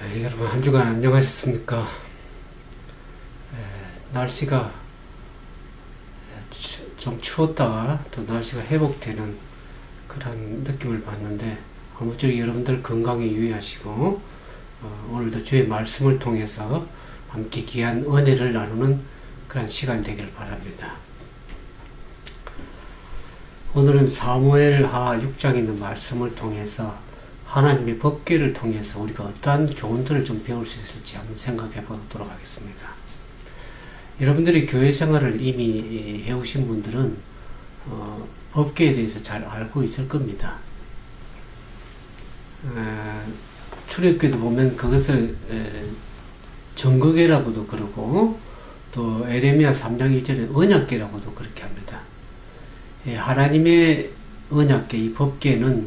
네, 여러분 한 주간 안녕하셨습니까? 에, 날씨가 추, 좀 추웠다가 또 날씨가 회복되는 그런 느낌을 받는데 아무쪼록 여러분들 건강에 유의하시고 어, 오늘도 주의 말씀을 통해서 함께 귀한 은혜를 나누는 그런 시간 되길 바랍니다. 오늘은 사무엘하 6장에 있는 말씀을 통해서 하나님의 법계를 통해서 우리가 어떠한 교훈들을 좀 배울 수 있을지 한번 생각해 보도록 하겠습니다. 여러분들이 교회 생활을 이미 해오신 분들은 어, 법계에 대해서 잘 알고 있을 겁니다. 에, 출애굽기도 보면 그것을 에, 정거계라고도 그러고 또 에레미야 3장 1절에 언약계라고도 그렇게 합니다. 예, 하나님의 언약계, 이 법계는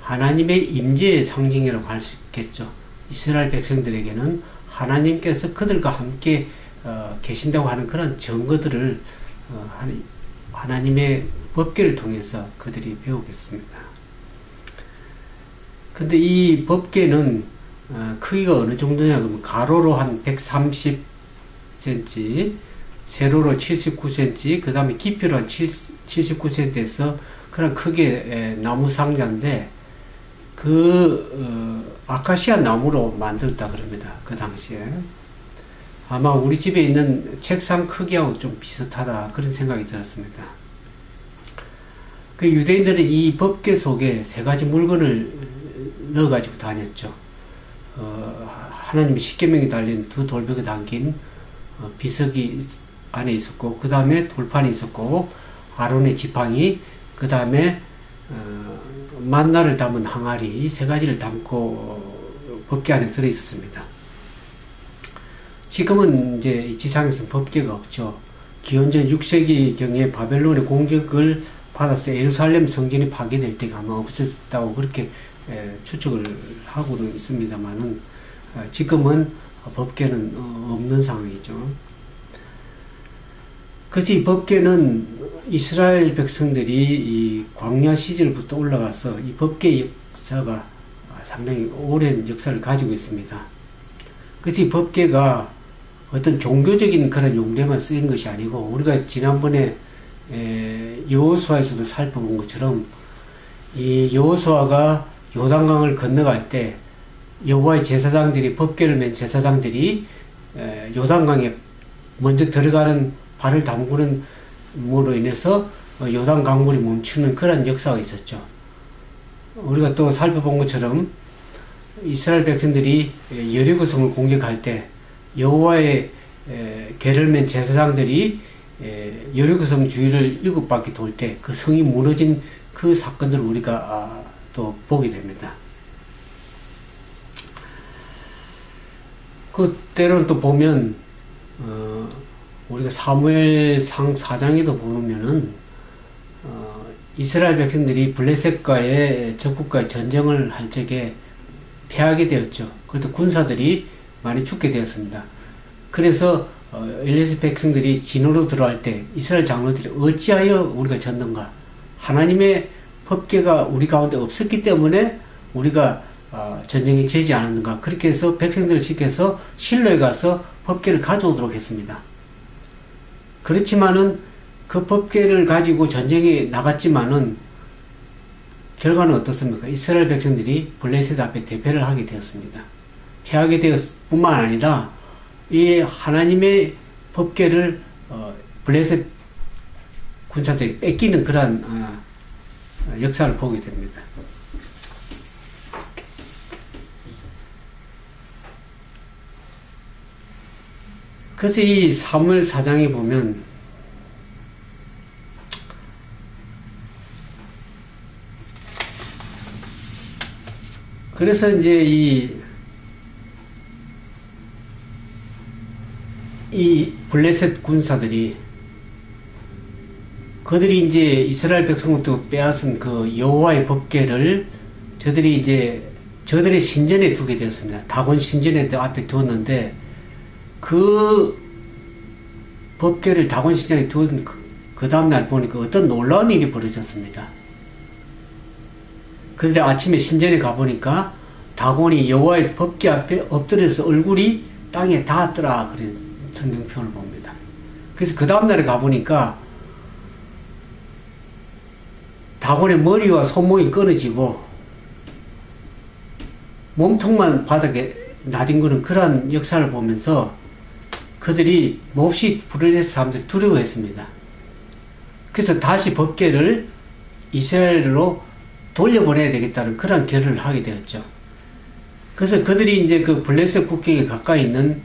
하나님의 임재의 상징이라고 할 수 있겠죠. 이스라엘 백성들에게는 하나님께서 그들과 함께 어, 계신다고 하는 그런 증거들을 어, 하나님의 법계를 통해서 그들이 배우겠습니다. 근데 이 법계는 어, 크기가 어느 정도냐 그러면 가로로 한 130cm, 세로로 79cm, 그 다음에 깊이로 한 79cm에서 그런 크기의 나무 상자인데 그 어, 아카시아 나무로 만들었다 그럽니다. 그 당시에. 아마 우리 집에 있는 책상 크기하고 좀 비슷하다 그런 생각이 들었습니다. 그 유대인들은 이 법계 속에 세 가지 물건을 넣어가지고 다녔죠. 어, 하나님의 십계명이 달린 두 돌벽에 담긴 어, 비석이 안에 있었고 그 다음에 돌판이 있었고 아론의 지팡이 그 다음에 어, 만나를 담은 항아리 세 가지를 담고 법계 안에 들어 있었습니다. 지금은 이제 지상에서 법계가 없죠. 기원전 6세기 경에 바벨론의 공격을 받아서 예루살렘 성전이 파괴될 때가 아마 없었다고 그렇게 추측을 하고는 있습니다만은 어, 지금은 법계는 어, 없는 상황이죠. 그래서 이 법계는 이스라엘 백성들이 이 광야 시절부터 올라가서 이 법계 역사가 상당히 오랜 역사를 가지고 있습니다. 그래서 이 법계가 어떤 종교적인 그런 용례만 쓰인 것이 아니고 우리가 지난번에 여호수아에서도 살펴본 것처럼 이 여호수아가 요단강을 건너갈 때 여호와의 제사장들이 법궤를 맨 제사장들이 요단강에 먼저 들어가는 발을 담그는 으로 인해서 요단 강물이 멈추는 그런 역사가 있었죠. 우리가 또 살펴본 것처럼 이스라엘 백성들이 여리고성을 공격할 때 여호와의 개를 맨 제사장들이 여리고성 주위를 일곱 바퀴 돌 때 그 성이 무너진 그 사건들을 우리가 아, 또 보게 됩니다. 그 때로는 또 보면 어, 우리가 사무엘상 4장에도 보면은 어, 이스라엘 백성들이 블레셋과의 적국과의 전쟁을 할 적에 패하게 되었죠. 그래도 군사들이 많이 죽게 되었습니다. 그래서 어, 엘리스 백성들이 진으로 들어갈 때 이스라엘 장로들이 어찌하여 우리가 졌는가? 하나님의 법계가 우리 가운데 없었기 때문에 우리가 어, 전쟁에 지지 않았는가? 그렇게 해서 백성들을 시켜서 실로에 가서 법계를 가져오도록 했습니다. 그렇지만은 그 법계를 가지고 전쟁에 나갔지만은 결과는 어떻습니까? 이스라엘 백성들이 블레셋 앞에 대패를 하게 되었습니다. 패하게 되었 뿐만 아니라 이 하나님의 법계를 어, 블레셋 군사들이 뺏기는 그러한 어, 역사를 보게 됩니다. 그래서 이 사무엘 사장에 보면 그래서 이제 이, 이 블레셋 군사들이 그들이 이제 이스라엘 백성부터 빼앗은 그 여호와의 법궤를 저들이 이제 저들의 신전에 두게 되었습니다. 다곤 신전에 앞에 두었는데 그 법계를 다곤시장에 두은 그, 그 다음날 보니까 어떤 놀라운 일이 벌어졌습니다. 그런데 아침에 신전에 가보니까 다곤이 여호와의 법궤 앞에 엎드려서 얼굴이 땅에 닿았더라 그런 성경표현을 봅니다. 그래서 그 다음날에 가보니까 다곤의 머리와 손목이 끊어지고 몸통만 바닥에 나뒹구는 그러한 역사를 보면서 그들이 몹시 불을 해서 사람들이 두려워했습니다. 그래서 다시 법계를 이스라엘로 돌려보내야 되겠다는 그런 결의를 하게 되었죠. 그래서 그들이 이제 그 블레셋 국경에 가까이 있는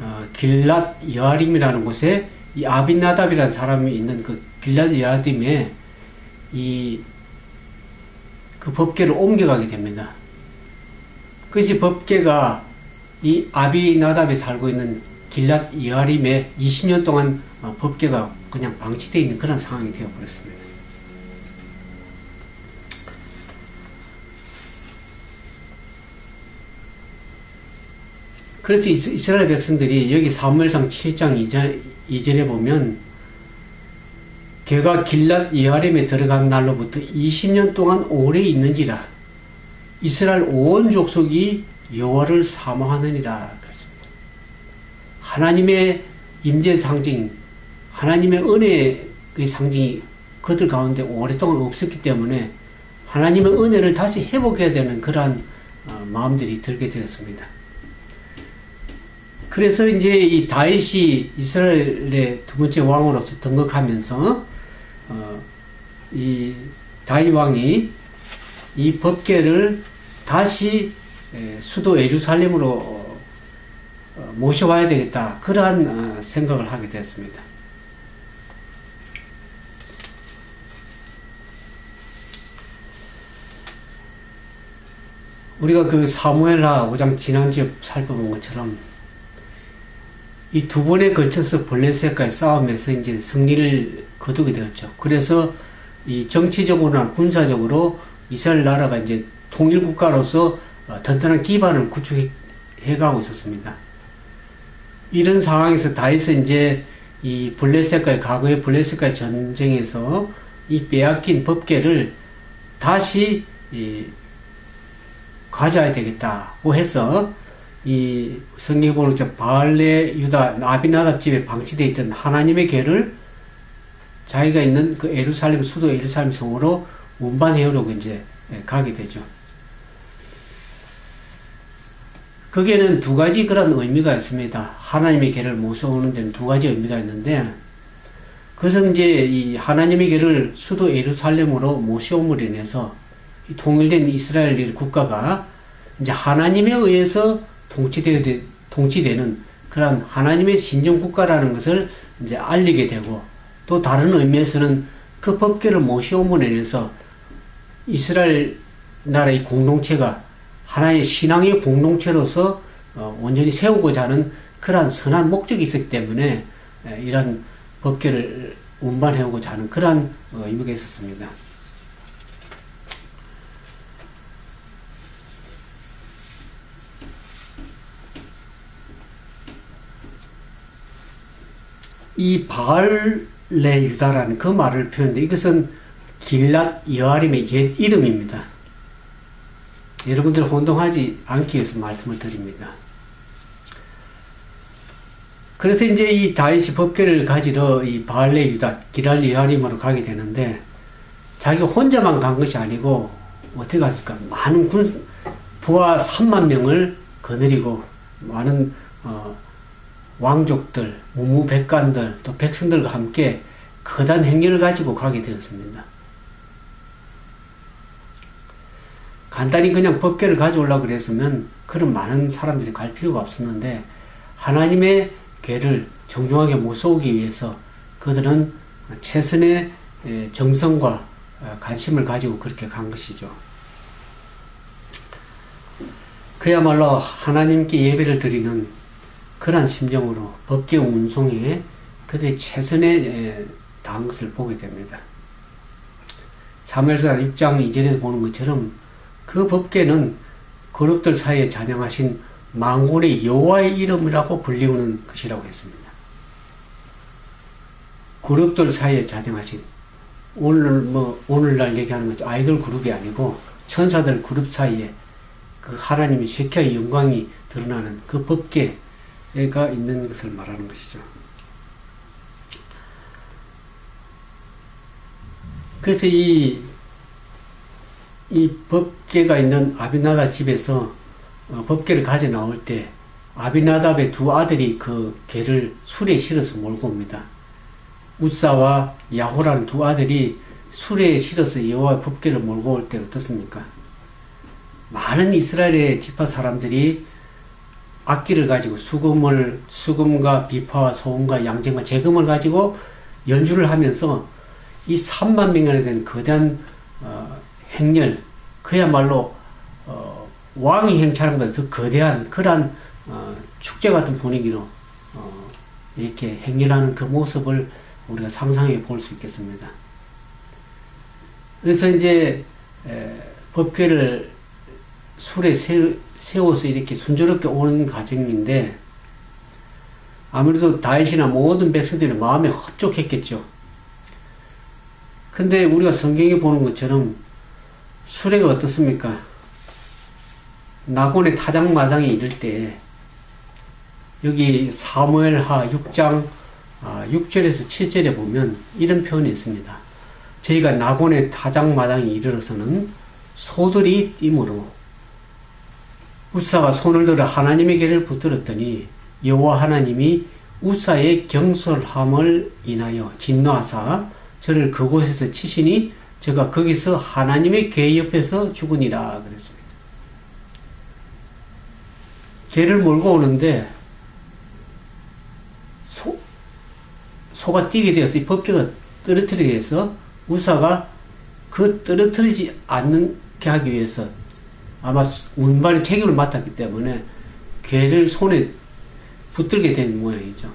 어, 길랏 여아림이라는 곳에 이 아빈나답이라는 사람이 있는 그 길랏 여아림에 이 그 법계를 옮겨가게 됩니다. 그것이 법계가 이 아비나답에 살고 있는 길랏 여아림에 20년 동안 어, 법계가 그냥 방치되어 있는 그런 상황이 되어버렸습니다. 그래서 이스라엘 백성들이 여기 사무엘상 7장 2절, 2절에 보면 개가 길랏 여아림에 들어간 날로부터 20년 동안 오래 있는지라 이스라엘 온 족속이 여호와를 사모하느니라. 하나님의 임재 상징, 하나님의 은혜의 상징이 그들 가운데 오랫동안 없었기 때문에 하나님의 은혜를 다시 회복해야 되는 그러한 어, 마음들이 들게 되었습니다. 그래서 이제 이 다윗이 이스라엘의 두 번째 왕으로서 등극하면서 어, 이 다윗 왕이 이 법계를 다시 수도 예루살렘으로 어, 모셔와야 되겠다 그러한 어, 생각을 하게 되었습니다. 우리가 그 사무엘하 5장 지난주에 살펴본 것처럼 이 두 번에 걸쳐서 블레셋과의 싸움에서 이제 승리를 거두게 되었죠. 그래서 이 정치적으로나 군사적으로 이스라엘 나라가 이제 통일 국가로서 어, 튼튼한 기반을 구축해 가고 있었습니다. 이런 상황에서 다윗은 이제 이 블레셋과의 과거의 블레셋과의 전쟁에서 이 빼앗긴 법계를 다시 가져야 되겠다고 해서 이 성경 보는 바알레 유다 아비나답 집에 방치되어 있던 하나님의 궤를 자기가 있는 그 에루살렘 수도 에루살렘 성으로 운반해 오려고 이제 가게 되죠. 거기에는 두 가지 그런 의미가 있습니다. 하나님의 궤를 모셔오는 데는 두 가지 의미가 있는데 그것은 이제 이 하나님의 궤를 수도 예루살렘으로 모셔옴으로 인해서 통일된 이스라엘 국가가 이제 하나님에 의해서 통치되, 통치되는 그런 하나님의 신정 국가라는 것을 이제 알리게 되고 또 다른 의미에서는 그 법계를 모셔옴으로 인해서 이스라엘 나라의 공동체가 하나의 신앙의 공동체로서 어, 온전히 세우고자 하는 그러한 선한 목적이 있었기 때문에 이런 법계를 운반해오고자 하는 그러한 어, 의미가 있었습니다. 이 바알레 유다라는 그 말을 표현데 이것은 길랏 여아림의 옛 이름입니다. 여러분들 혼동하지 않기 위해서 말씀을 드립니다. 그래서 이제 이 다윗이 법궤를 가지러 이 바알레 유다 기랄 여아림으로 가게 되는데 자기 혼자만 간 것이 아니고 어떻게 갔을까? 많은 군 부하 3만 명을 거느리고 많은 어, 왕족들, 무무백관들, 또 백성들과 함께 거단 행렬을 가지고 가게 되었습니다. 간단히 그냥 법계를 가져오려고 그랬으면 그런 많은 사람들이 갈 필요가 없었는데 하나님의 괴를 정중하게 모셔오기 위해서 그들은 최선의 정성과 어, 관심을 가지고 그렇게 간 것이죠. 그야말로 하나님께 예배를 드리는 그러한 심정으로 법계 운송에 그들이 최선에 다한 것을 보게 됩니다. 사무엘서 6장 2절에 보는 것처럼 그 법계는 그룹들 사이에 잔영하신 망군의 여호와의 이름이라고 불리우는 것이라고 했습니다. 그룹들 사이에 잔영하신 오늘 뭐 오늘날 얘기하는 것이 아이돌 그룹이 아니고 천사들 그룹 사이에 그 하나님의 쉐키아의 영광이 드러나는 그 법계가 있는 것을 말하는 것이죠. 그래서 이, 이 법계가 있는 아비나다 집에서 어, 법계를 가져 나올 때 아비나답의 두 아들이 그 개를 술에 실어서 몰고 옵니다. 우사와 야호라는 두 아들이 술에 실어서 여호와 법계를 몰고 올 때 어떻습니까? 많은 이스라엘의 지파 사람들이 악기를 가지고 수금을 수금과 비파와 소금과 양쟁과 재금을 가지고 연주를 하면서 이 3만 명이나 되는 거대한 어, 행렬 그야말로 어, 왕이 행차하는 것보다 더 거대한 그러한 어, 축제 같은 분위기로 어, 이렇게 행렬하는 그 모습을 우리가 상상해 볼 수 있겠습니다. 그래서 이제 에, 법궤를 술에 세워서 이렇게 순조롭게 오는 과정인데 아무래도 다윗이나 모든 백성들이 마음에 흡족했겠죠. 근데 우리가 성경에 보는 것처럼 수레가 어떻습니까? 나곤의 타작마당에 이를 때 여기 사무엘하 6장 6절에서 아, 7절에 보면 이런 표현이 있습니다. 저희가 나곤의 타작마당에 이르러서는 소들이 뛰므로 우사가 손을 들어 하나님의 길을 붙들었더니 여호와 하나님이 우사의 경솔함을 인하여 진노하사 저를 그곳에서 치시니 제가 거기서 하나님의 궤 옆에서 죽으니라 그랬습니다. 개를 몰고 오는데 소, 소가 뛰게 되어서 이 법계가 떨어뜨리게 해서 우사가 그 떨어뜨리지 않게 하기 위해서 아마 운반의 책임을 맡았기 때문에 개를 손에 붙들게 된 모양이죠.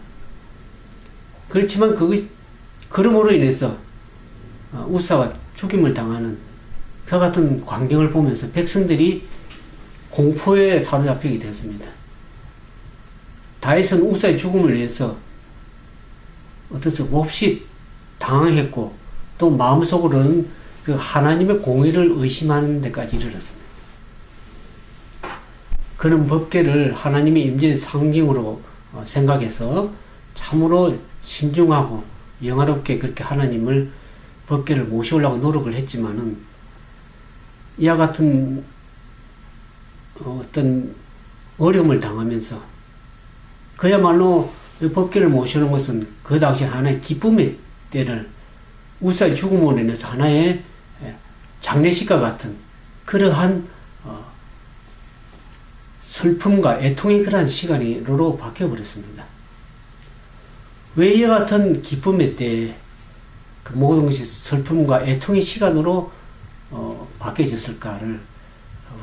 그렇지만 그것 그러므로 인해서 어, 우사가 죽임을 당하는 그 같은 광경을 보면서 백성들이 공포에 사로잡히게 되었습니다. 다윗은 우사의 죽음을 위해서 어떻서 몹시 당황했고 또 마음속으로는 그 하나님의 공의를 의심하는 데까지 이르렀습니다. 그는 법계를 하나님의 임재의 상징으로 어, 생각해서 참으로 신중하고 영화롭게 그렇게 하나님을 법계를 모셔오려고 노력을 했지만은 이와 같은 어떤 어려움을 당하면서 그야말로 법계를 모시는 것은 그 당시 하나의 기쁨의 때를 우사의 죽음으로 인해서 하나의 장례식과 같은 그러한 어, 슬픔과 애통의 그러한 시간으로 바뀌어버렸습니다. 왜 이와 같은 기쁨의 때에 그 모든 것이 슬픔과 애통의 시간으로 어, 바뀌어졌을까를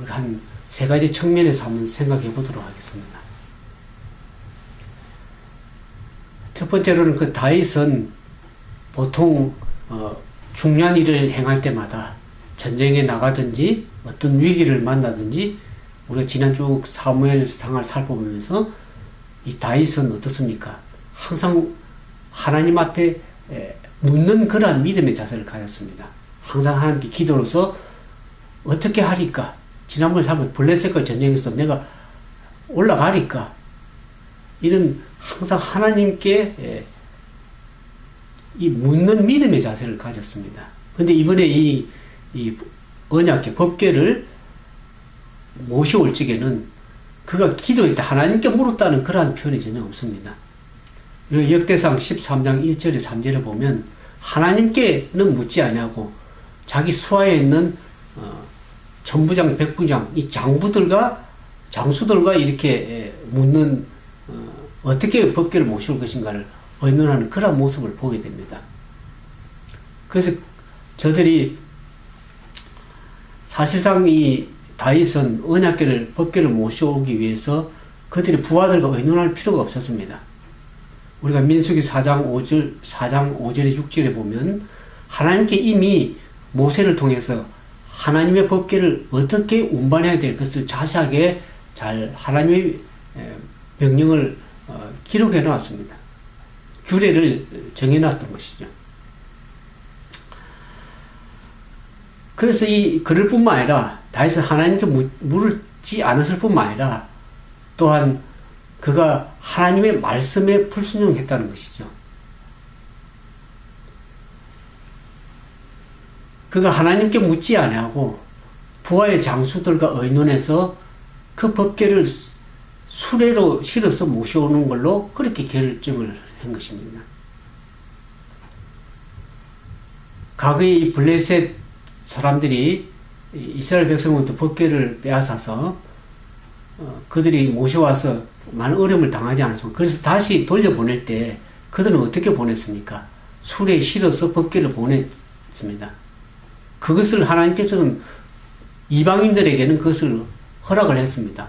한세 가지 측면에서 한번 생각해 보도록 하겠습니다. 첫 번째로는 그 다윗은 보통 어, 중요한 일을 행할 때마다 전쟁에 나가든지 어떤 위기를 만나든지 우리가 지난 쭉 사무엘 상을 살펴보면서 이 다윗은 어떻습니까? 항상 하나님 앞에 묻는 그러한 믿음의 자세를 가졌습니다. 항상 하나님께 기도로서 어떻게 하리까? 지난번 살면 블레셋과 전쟁에서도 내가 올라가리까? 이런 항상 하나님께 예, 이 묻는 믿음의 자세를 가졌습니다. 근데 이번에 이, 이 언약계 법계를 모셔올 적에는 그가 기도했다 하나님께 물었다는 그러한 표현이 전혀 없습니다. 역대상 13장 1절에 3절에 보면 하나님께는 묻지 아니하고 자기 수하에 있는 어, 전부장, 백부장, 이 장부들과 장수들과 이렇게 묻는 어 떻게 법계를 모실 것인가를 의논하는 그런 모습을 보게 됩니다. 그래서 저들이 사실상 이 다윗은 언약계를 법계를 모셔오기 위해서 그들이 부하들과 의논할 필요가 없었습니다. 우리가 민수기 4장 5절, 4장 5절에 6절에 보면 하나님께 이미 모세를 통해서 하나님의 법계를 어떻게 운반해야 될 것을 자세하게 잘 하나님의 명령을 어, 기록해 놨습니다. 규례를 정해 놨던 것이죠. 그래서 이 그럴 뿐만 아니라 다윗은 하나님께 물을 지 않았을 뿐만 아니라 또한 그가 하나님의 말씀에 불순종했다는 것이죠. 그가 하나님께 묻지 아니하고 부하의 장수들과 의논해서 그 법계를 수레로 실어서 모셔오는 걸로 그렇게 결정을 한 것입니다. 과거에 이 블레셋 사람들이 이스라엘 백성부터 법계를 빼앗아서 어, 그들이 모셔와서 많은 어려움을 당하지 않았습니까? 그래서 다시 돌려보낼 때 그들은 어떻게 보냈습니까? 술에 실어서 법계를 보냈습니다. 그것을 하나님께서는 이방인들에게는 그것을 허락을 했습니다.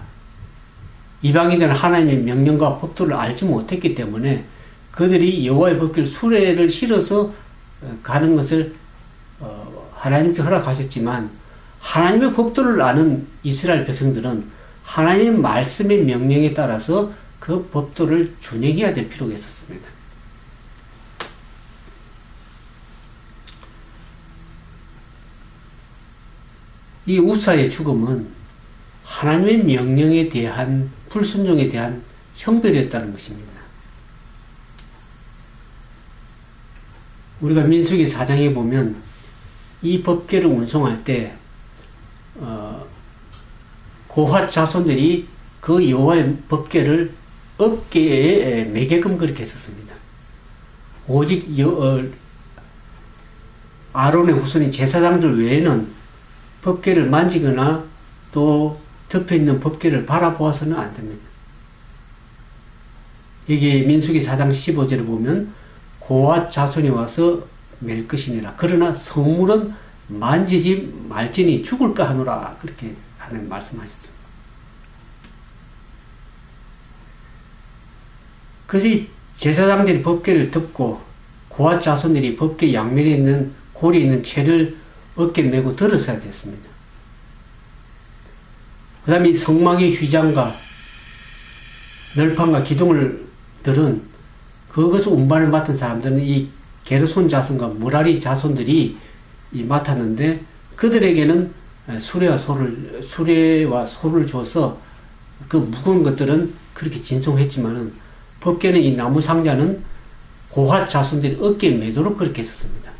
이방인들은 하나님의 명령과 법도를 알지 못했기 때문에 그들이 여호와의 법궤를 수레를 실어서 어, 가는 것을 어, 하나님께 허락하셨지만 하나님의 법도를 아는 이스라엘 백성들은 하나님의 말씀의 명령에 따라서 그 법도를 준행해야 될 필요가 있었습니다. 이 우사의 죽음은 하나님의 명령에 대한 불순종에 대한 형벌이었다는 것입니다. 우리가 민수기 4장에 보면 이 법계를 운송할 때 어, 고핫 자손들이 그 여호와의 법계를 어깨에 매개금 그렇게 했었습니다. 오직 여, 어, 아론의 후손인 제사장들 외에는 법계를 만지거나 또 덮여 있는 법계를 바라보아서는 안 됩니다. 여기 민수기 4장 15절에 보면 고와 자손이 와서 맬 것이니라. 그러나 성물은 만지지 말지니 죽을까 하노라. 그렇게 하는 말씀하셨습니다. 그래서 제사장들이 법계를 덮고 고아 자손들이 법계 양면에 있는 골이 있는 채를 어깨 메고 들었어야 됐습니다. 그 다음에 성막의 휘장과 널판과 기둥을들은 그것을 운반을 맡은 사람들은 이 게르손 자손과 무라리 자손들이 맡았는데 그들에게는 수레와 소를 수레와 소를 줘서 그 무거운 것들은 그렇게 진송했지만은 법계는 이 나무 상자는 고핫 자손들이 어깨에 매도록 그렇게 했었습니다.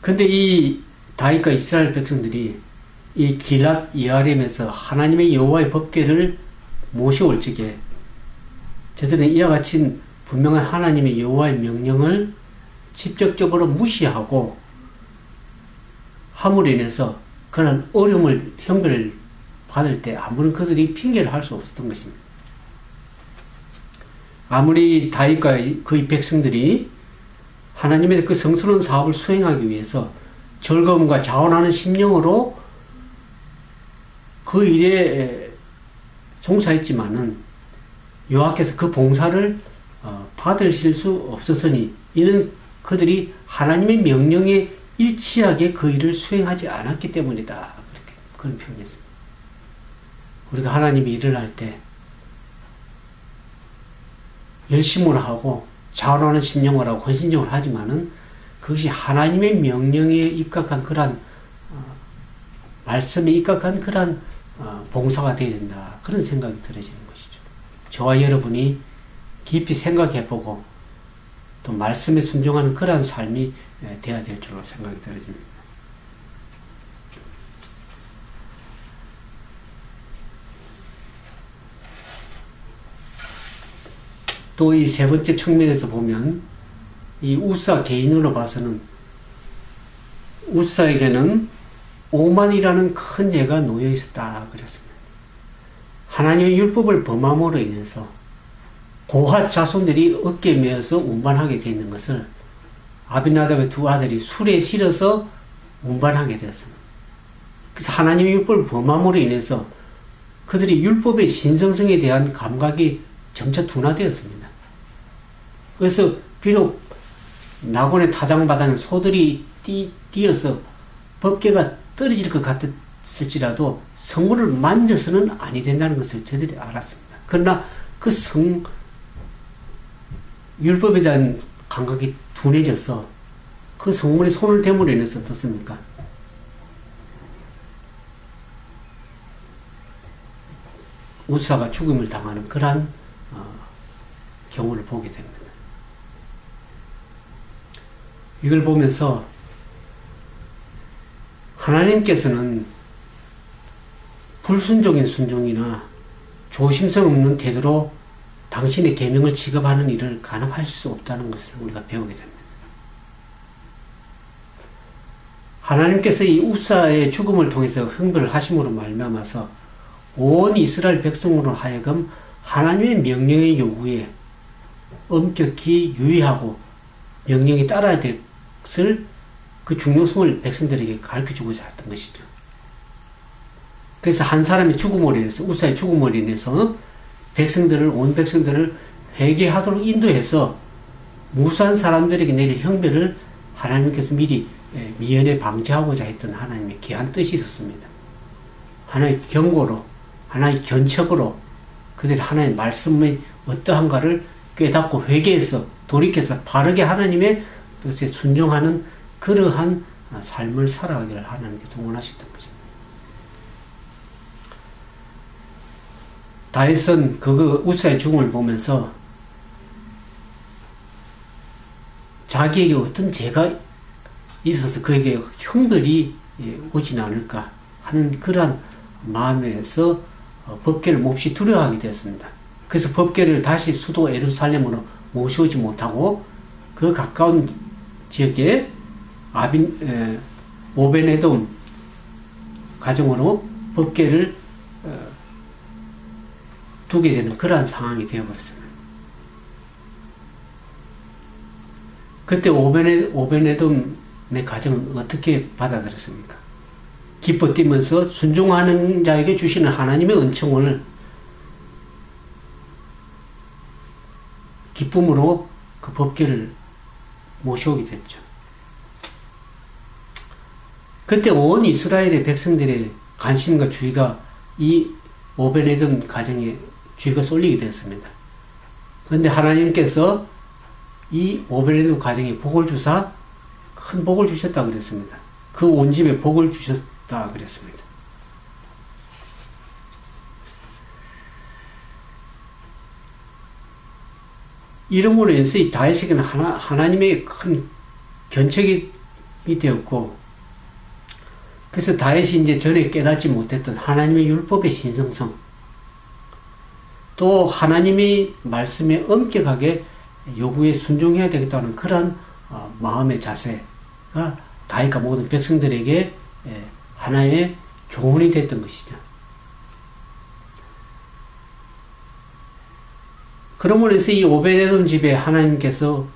근데 이 다윗과 이스라엘 백성들이 이 길랏 이아림에서 하나님의 여호와의 법궤를 모셔올 적에 저들은 이와 같이 분명한 하나님의 여호와의 명령을 직접적으로 무시하고 함으로 인해서 그런 어려움을 형벌을 받을 때 아무런 그들이 핑계를 할 수 없었던 것입니다. 아무리 다윗과 그의 백성들이 하나님의 그 성스러운 사업을 수행하기 위해서 즐거움과 자원하는 심령으로 그 일에 종사했지만은 여호와께서 그 봉사를 어, 받으실 수 없었으니 이는 그들이 하나님의 명령에 일치하게 그 일을 수행하지 않았기 때문이다. 그렇게 그런 표현이었습니다. 우리가 하나님이 일을 할 때 열심으로 하고 자원하는 심령을 하고 헌신적으로 하지만은 그것이 하나님의 명령에 입각한 그러한 어, 말씀에 입각한 그러한 어, 봉사가 되어야 된다. 그런 생각이 들어지는 것이죠. 저와 여러분이 깊이 생각해보고 또 말씀에 순종하는 그러한 삶이 되어야 될 줄로 생각이 들어집니다. 또 이 세 번째 측면에서 보면 이 우사 개인으로 봐서는 우사에게는 오만이라는 큰 죄가 놓여 있었다 그랬습니다. 하나님의 율법을 범함으로 인해서 고핫 자손들이 어깨에 메어서 운반하게 되어 있는 것을 아비나답의 두 아들이 술에 실어서 운반하게 되었습니다. 그래서 하나님의 율법을 범함으로 인해서 그들이 율법의 신성성에 대한 감각이 점차 둔화되었습니다. 그래서 비록 낙원의 타장바닥에 소들이 뛰, 뛰어서 법계가 떨어질 것 같았을지라도 성물을 만져서는 아니 된다는 것을 저들이 알았습니다. 그러나 그 성, 율법에 대한 감각이 둔해져서 그 성문에 손을 대므로 인해서 어떻습니까? 우사가 죽음을 당하는 그러한 어, 경우를 보게 됩니다. 이걸 보면서 하나님께서는 불순종인 순종이나 조심성 없는 태도로 당신의 계명을 취급하는 일을 가능하실 수 없다는 것을 우리가 배우게 됩니다. 하나님께서 이 우사의 죽음을 통해서 흥분을 하심으로 말미암아서 온 이스라엘 백성으로 하여금 하나님의 명령의 요구에 엄격히 유의하고 명령에 따라야 될 것을 그 중요성을 백성들에게 가르쳐 주고자 했던 것이죠. 그래서 한 사람의 죽음으로 인해서, 우사의 죽음으로 인해서 백성들을, 온 백성들을 회개하도록 인도해서 무수한 사람들에게 내릴 형벌을 하나님께서 미리 예, 미연에 방지하고자 했던 하나님의 귀한 뜻이 있었습니다. 하나의 경고로, 하나의 견책으로 그들이 하나의 말씀의 어떠한가를 깨닫고 회개해서 돌이켜서 바르게 하나님의 뜻에 순종하는 그러한 삶을 살아가기를 하나님께서 원하셨던 거죠. 다윗은 그 우사의 죽음을 보면서 자기에게 어떤 죄가 있어서 그에게 형벌이 오진 않을까 하는 그러한 마음에서 어, 법계를 몹시 두려워하게 되었습니다. 그래서 법계를 다시 수도 에루살렘으로 모셔오지 못하고 그 가까운 지역에 아빈 에, 오벤에돔 가정으로 법계를 어, 두게 되는 그러한 상황이 되어버렸습니다. 그때 오벤에, 오벤에돔의 가정은 어떻게 받아들였습니까? 기뻐 뛰면서 순종하는 자에게 주시는 하나님의 은총을 기쁨으로 그 법계를 모셔오게 됐죠. 그때 온 이스라엘의 백성들의 관심과 주의가 이 오벤에돔 가정에 주의가 쏠리게 됐습니다. 그런데 하나님께서 이 오벨에돔 가정에 복을 주사 큰 복을 주셨다 그랬습니다. 그 온 집에 복을 주셨다 그랬습니다. 이름으로 인해서 이 다윗에게는 하나, 하나님의 큰 견책이 되었고, 그래서 다윗이 이제 전에 깨닫지 못했던 하나님의 율법의 신성성, 또 하나님의 말씀에 엄격하게 요구에 순종해야 되겠다는 그런 어, 마음의 자세가 다윗과 모든 백성들에게 예, 하나의 교훈이 됐던 것이죠. 그러므로 이 오베데돔 집에 하나님께서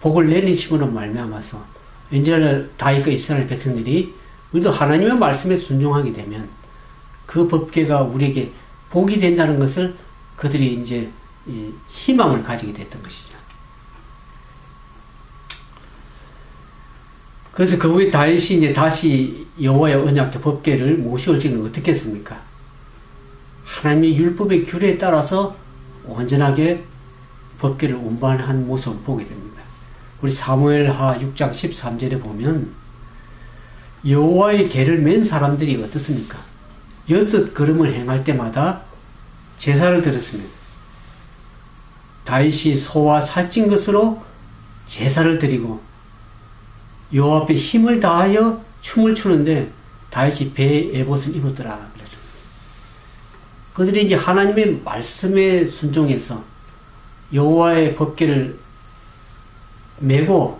복을 내리심으로 말미암아서 왠지 다윗과 이스라엘 백성들이 우리도 하나님의 말씀에 순종하게 되면 그 법계가 우리에게 복이 된다는 것을 그들이 이제 희망을 가지게 됐던 것이죠. 그래서 그 후에 다윗이 이제 다시 여호와의 언약궤 법궤를 모시올 적은 어떻게 했습니까? 하나님의 율법의 규례에 따라서 온전하게 법궤를 운반한 모습을 보게 됩니다. 우리 사무엘하 6장 13절에 보면 여호와의 궤를 맨 사람들이 어떻습니까? 여섯 걸음을 행할 때마다 제사를 드렸습니다. 다윗이 소와 살찐 것으로 제사를 드리고 요 앞에 힘을 다하여 춤을 추는데 다윗이 배에 에봇을 입었더라 그랬습니다. 그들이 이제 하나님의 말씀에 순종해서 여호와의 법궤를 메고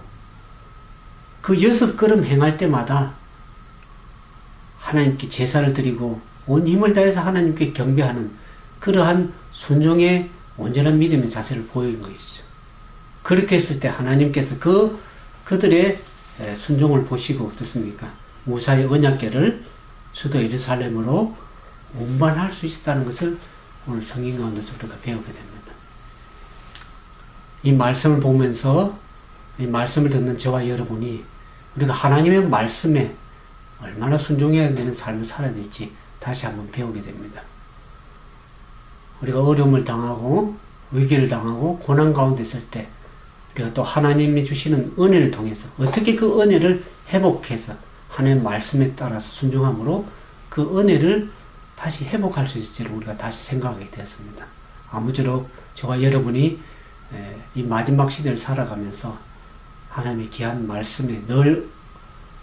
그 여섯 걸음 행할 때마다 하나님께 제사를 드리고 온 힘을 다해서 하나님께 경배하는 그러한 순종의 온전한 믿음의 자세를 보이는 것이죠. 그렇게 했을 때 하나님께서 그 그들의 순종을 보시고 어떻습니까? 무사의 언약계를 수도 예루살렘으로 운반할 수 있었다는 것을 오늘 성경 가운데서 우리가 배우게 됩니다. 이 말씀을 보면서 이 말씀을 듣는 저와 여러분이 우리가 하나님의 말씀에 얼마나 순종해야 되는 삶을 살아야 될지 다시 한번 배우게 됩니다. 우리가 어려움을 당하고 위기를 당하고 고난 가운데 있을 때 우리가 또 하나님이 주시는 은혜를 통해서 어떻게 그 은혜를 회복해서 하나님 말씀에 따라서 순종함으로 그 은혜를 다시 회복할 수 있을지를 우리가 다시 생각하게 되었습니다. 아무쪼록 저와 여러분이 이 마지막 시대를 살아가면서 하나님의 귀한 말씀에 늘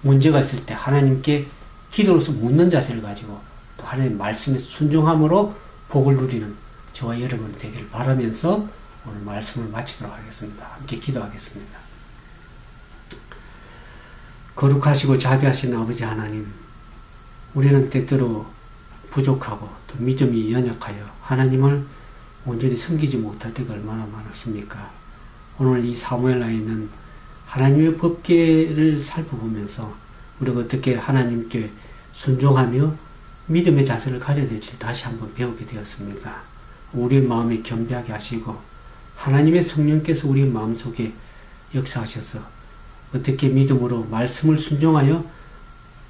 문제가 있을 때 하나님께 기도로서 묻는 자세를 가지고 또 하나님 말씀에 순종함으로 복을 누리는 저와 여러분 되기를 바라면서 오늘 말씀을 마치도록 하겠습니다. 함께 기도하겠습니다. 거룩하시고 자비하신 아버지 하나님, 우리는 때때로 부족하고 또 믿음이 연약하여 하나님을 온전히 섬기지 못할 때가 얼마나 많았습니까? 오늘 이 사무엘라에 있는 하나님의 법계를 살펴보면서 우리가 어떻게 하나님께 순종하며 믿음의 자세를 가져야 될지 다시 한번 배우게 되었습니다. 우리의 마음에 겸비하게 하시고 하나님의 성령께서 우리 마음속에 역사하셔서 어떻게 믿음으로 말씀을 순종하여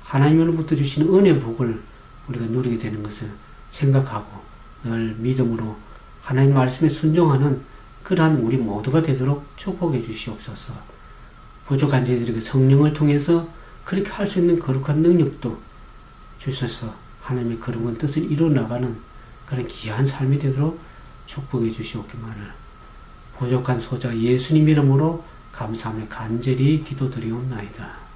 하나님으로부터 주시는 은혜 복을 우리가 누리게 되는 것을 생각하고 늘 믿음으로 하나님 말씀에 순종하는 그러한 우리 모두가 되도록 축복해 주시옵소서. 부족한 저희들에게 성령을 통해서 그렇게 할 수 있는 거룩한 능력도 주셔서 하나님의 거룩한 뜻을 이루어 나가는 그런 귀한 삶이 되도록 축복해 주시옵기만을 부족한 소자 예수님 이름으로 감사하며 간절히 기도드리옵나이다.